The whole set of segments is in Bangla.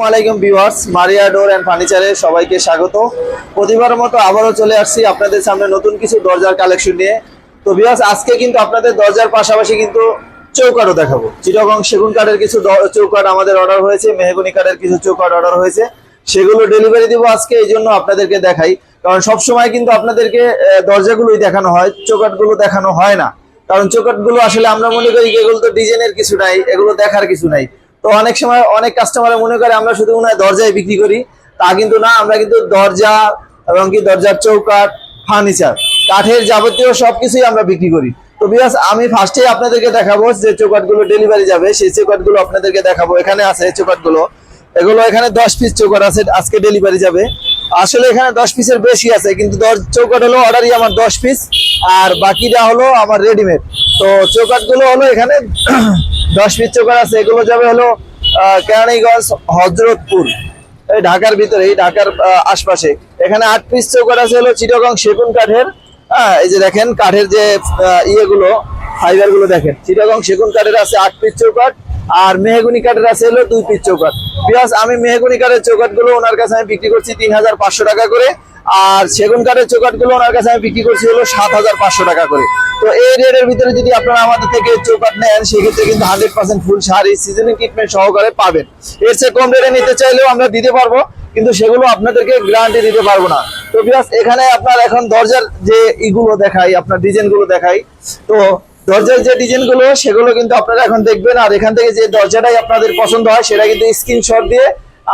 আসসালামু আলাইকুম ভিউয়ার্স, মারিয়া ডোর অ্যান্ড ফার্নিচারে সবাইকে স্বাগত। প্রতিবার মতো আবারও চলে আসছি আপনাদের সামনে নতুন কিছু দরজার কালেকশন নিয়ে। তো ভিউয়ার্স, আজকে কিন্তু আপনাদের দরজার পাশাপাশি কিন্তু চৌকাটও দেখাবো। চিরগং সেগুন কাঠের কিছু চৌকাট আমাদের অর্ডার হয়েছে, মেহগুনি কাঠের কিছু চৌকাট অর্ডার হয়েছে। সেগুলো ডেলিভারি দিব আজকে, এই জন্য আপনাদেরকে দেখাই। কারণ সব সময় কিন্তু আপনাদেরকে দরজাগুলোই দেখানো হয় চৌকাটগুলো দেখানো হয় না। কারণ চৌকাটগুলো আসলে আমরা মনে করি এগুলো তো ডিজাইনের কিছু নাই, এগুলো দেখার কিছু নাই। তো অনেক সময় অনেক কাস্টমার মনে করে আমরা শুধু মনে হয় দরজায় বিক্রি করি, তা কিন্তু না, আমরা কিন্তু দরজা এবং কি দরজার চৌকাট ফার্নিচার কাঠের যাবতীয় সব কিছুই আমরা বিক্রি করি। তো বিয়াস আমি ফার্স্টে আপনাদেরকে দেখাবো যে চৌকাটগুলো ডেলিভারি যাবে, সেই চৌকাটগুলো আপনাদেরকে দেখাবো। এখানে আছে চৌকাটগুলো এগুলো এখানে দশ পিস চৌকাট আছে, আজকে ডেলিভারি যাবে। আসলে এখানে দশ পিসের বেশি আছে, কিন্তু চৌকাট হলো অর্ডারই আমার দশ পিস আর বাকিটা হলো আমার রেডিমেড তো চৌকাটগুলো হলো এখানে দশ পিস চৌকাট আছে, এগুলো যাবে হলো কেরানীগঞ্জ, হজরতপুর, এই ঢাকার ভিতরে, এই ঢাকার আশপাশে। এখানে আট পিস চৌকাট আছে হলো চিটাগং সেগুন কাঠের হ্যাঁ এই যে দেখেন কাঠের যে ইয়েগুলো ফাইবারগুলো দেখেন। চিটাগং সেগুন কাঠের আছে আট পিস চৌকাট আর মেহগুনি কাঠের আছে হলো দুই পিস চৌকাট বিকজ আমি মেহগুনি কাঠের চৌকাটগুলো ওনার কাছে আমি বিক্রি করছি তিন হাজার পাঁচশো টাকা করে, আর সেগুন কাঠের চৌকাটগুলো ওনার কাছে আমি বিক্রি করছি হলো সাত হাজার পাঁচশো টাকা করে। তো এই রেটের ভিতরে যদি আপনারা আমাদের থেকে চৌকাট নেন, সেক্ষেত্রে কিন্তু hundred percent full sari seasoning treatment সহকারে পাবেন। এর চেয়ে কম রেটে নিতে চাইলেও আমরা দিতে পারব, কিন্তু সেগুলো আপনাদেরকে গ্যারান্টি দিতে পারব না। তো বিকজ এখানে আপনার এখন দরজার যে ইগুলো দেখাই, আপনার ডিজাইনগুলো দেখাই, তো দরজার যে ডিজাইনগুলো সেগুলো কিন্তু আপনারা এখন দেখবেন, আর এখান থেকে যে দরজাটাই আপনাদের পছন্দ হয়, সেটা কিন্তু স্ক্রিনশট দিয়ে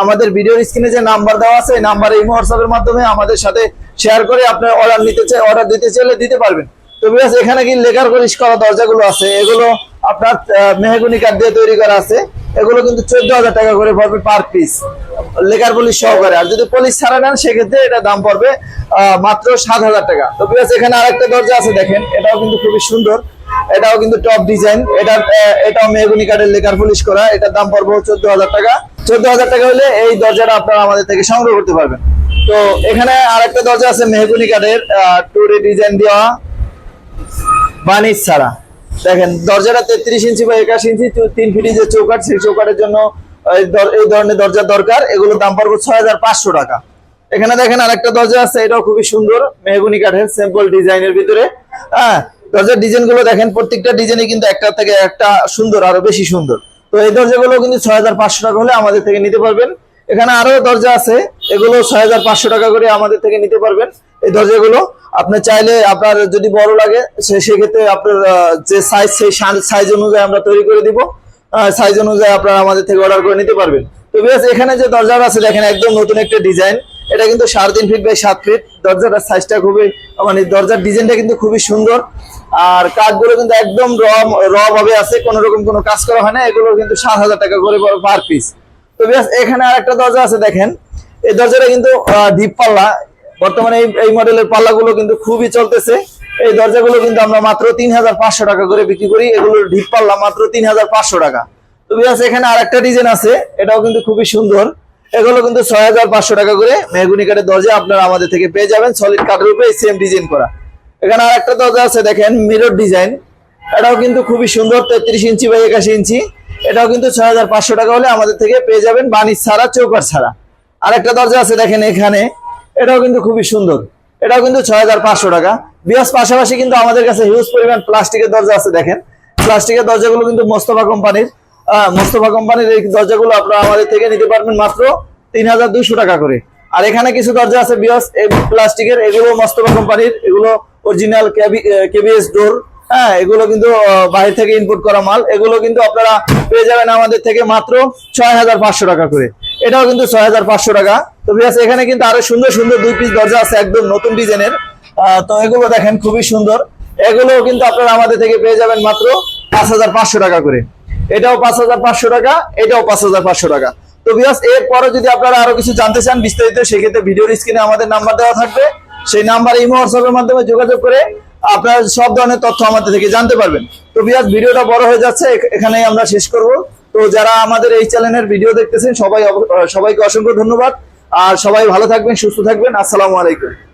আমাদের ভিডিওর স্ক্রিনে যে নাম্বার দেওয়া আছে, এই নাম্বারে ইমো হোয়াটসঅ্যাপের মাধ্যমে আমাদের সাথে শেয়ার করে আপনার অর্ডার নিতে চাই অর্ডার দিতে চাইলে দিতে পারবেন। তো বিকজ এখানে কি লেকার পলিশ করা দরজাগুলো আছে? এগুলো আপনার মেহগুনি কাঠ দিয়ে তৈরি করা আছে। এগুলো কিন্তু চোদ্দ হাজার টাকা করে পড়বে পার পিস লেকার পলিশ সহকারে। আর যদি পলিশ ছাড়া নেন, সেক্ষেত্রে এটা দাম পড়বে মাত্র সাত হাজার টাকা। তো বিকজ এখানে আরেকটা দরজা আছে, দেখেন। এটাও কিন্তু খুবই সুন্দর। এটাও কিন্তু টপ ডিজাইন এটা এটাও মেহগুনি কাঠের লেকার পলিশ করা। এটার দাম পড়বে চোদ্দ হাজার টাকা। চোদ্দ হাজার টাকা হলে এই দরজাটা আপনারা আমাদের থেকে সংগ্রহ করতে পারবেন। তো এখানে আরেকটা দরজা আছে মেহগুনি কাঠের টুরি ডিজাইন দেওয়া। বানিশ ছাড়া। দেখেন, দরজাটা তেত্রিশ ইঞ্চি বা একাশ ইঞ্চি তিন ফিটি যে চৌকাট সেই চৌকাটের জন্য এই ধরনের দরজা দরকার। এগুলো দাম পড়বে ছয় হাজার পাঁচশো টাকা। এখানে দেখেন আরেকটা দরজা আছে, এটাও খুবই সুন্দর, মেহগুনি কাঠের সিম্পল ডিজাইনের ভিতরে। হ্যাঁ দরজার ডিজাইনগুলো দেখেন, প্রত্যেকটা ডিজাইনে কিন্তু একটা থেকে একটা সুন্দর, আরও বেশি সুন্দর। তো এই দরজাগুলো কিন্তু ছয় হাজার পাঁচশো টাকা হলে আমাদের থেকে নিতে পারবেন। এখানে আরও দরজা আছে, এগুলো ছয় হাজার পাঁচশো টাকা করে আমাদের থেকে নিতে পারবেন। এই দরজাগুলো। আপনি চাইলে আপনার যদি বড় লাগে সেক্ষেত্রে আপনার যে সাইজ সেই সাইজ অনুযায়ী আমরা তৈরি করে দিব। সাইজ অনুযায়ী আপনারা আমাদের থেকে অর্ডার করে নিতে পারবেন। তো বিকজ এখানে যে দরজাটা আছে, দেখেন একদম নতুন একটা ডিজাইন এটা কিন্তু সাড়ে তিন ফিট বাই সাত ফিট দরজাটার সাইজটা খুবই মানে দরজার ডিজাইনটা কিন্তু খুবই সুন্দর। আর কাঠগুলো কিন্তু একদম র র ভাবে আছে। কোনো রকম কোনো কাজ করা হয় না। এগুলো কিন্তু সাত হাজার টাকা করে পার পিস তো বিকজ এখানে আর একটা দরজা আছে, দেখেন। এই দরজাটা কিন্তু ডিপ পাল্লা। বর্তমানে এই- মডেলের পাল্লাগুলো কিন্তু খুবই চলতেছে। এই দরজাগুলো কিন্তু আমরা মাত্র তিন হাজার পাঁচশো টাকা করে বিক্রি করি। এগুলোর ডিপ পাল্লা মাত্র তিন হাজার পাঁচশো টাকা। তো বিকজ এখানে আরেকটা ডিজাইন আছে। এটাও কিন্তু খুবই সুন্দর। এগুলো কিন্তু ছয় হাজার পাঁচশো টাকা করে মেহগুনি কাঠের দরজা আপনারা আমাদের থেকে পেয়ে যাবেন সলিড কাঠের উপরে সেম ডিজাইন করা। এখানে আর একটা দরজা আছে, দেখেন মিরর ডিজাইন এটাও কিন্তু খুবই সুন্দর, তেত্রিশ ইঞ্চি বা একাশি ইঞ্চি। এটাও কিন্তু ছয় হাজার পাঁচশো টাকা হলে আমাদের থেকে পেয়ে যাবেন বানিশ ছাড়া চৌকার ছাড়া। আর একটা দরজা আছে, দেখেন, এখানে। এটাও কিন্তু খুবই সুন্দর। এটাও কিন্তু ছয় হাজার পাঁচশো টাকা। বিয়াস, পাশাপাশি কিন্তু আমাদের কাছে হিউজ পরিমাণ প্লাস্টিকের দরজা আছে, দেখেন। প্লাস্টিকের দরজাগুলো কিন্তু মোস্তফা কোম্পানির। মোস্তফা কোম্পানির এই দরজাগুলো আপনারা আমাদের থেকে নিতে পারবেন মাত্র তিন হাজার দুশো টাকা করে। আর এখানে কিছু দরজা আছে বিয়াস প্লাস্টিকের, এগুলো মোস্তফা কোম্পানির, এগুলো অরিজিনাল কেবিএস ডোর হ্যাঁ এগুলো কিন্তু বাইরে থেকে ইনপুট করা মাল। এগুলো কিন্তু আপনারা পেয়ে যাবেন আমাদের থেকে মাত্র ছয় হাজার পাঁচশো টাকা করে। এটাও কিন্তু ছয় হাজার পাঁচশো টাকা। তো বিয়াস এখানে কিন্তু আরও সুন্দর সুন্দর দুই পিস দরজা আছে, একদম নতুন ডিজাইনের। তো এগুলো দেখেন, খুবই সুন্দর। এগুলো কিন্তু আপনারা আমাদের থেকে পেয়ে যাবেন মাত্র পাঁচ হাজার পাঁচশো টাকা করে। এটাও পাঁচ হাজার পাঁচশো টাকা, এটাও পাঁচ হাজার পাঁচশো টাকা। তো বিয়াস এরপরে যদি আপনারা আরও কিছু জানতে চান বিস্তারিত, সেক্ষেত্রে ভিডিওর স্ক্রিনে আমাদের নাম্বার দেওয়া থাকবে। সেই নাম্বার ইমো হোয়াটসঅ্যাপের মাধ্যমে যোগাযোগ করে আপনারা সব ধরনের তথ্য আমাদের থেকে জানতে পারবেন। তো বিয়াস ভিডিওটা বড় হয়ে যাচ্ছে, এখ- এখানেই আমরা শেষ করব। তো যারা আমাদের এই চ্যানেলের ভিডিও দেখতেছেন, সবাই সবাইকে অসংখ্য ধন্যবাদ। আর সবাই ভালো থাকবেন, সুস্থ থাকবেন। আসসালামু আলাইকুম।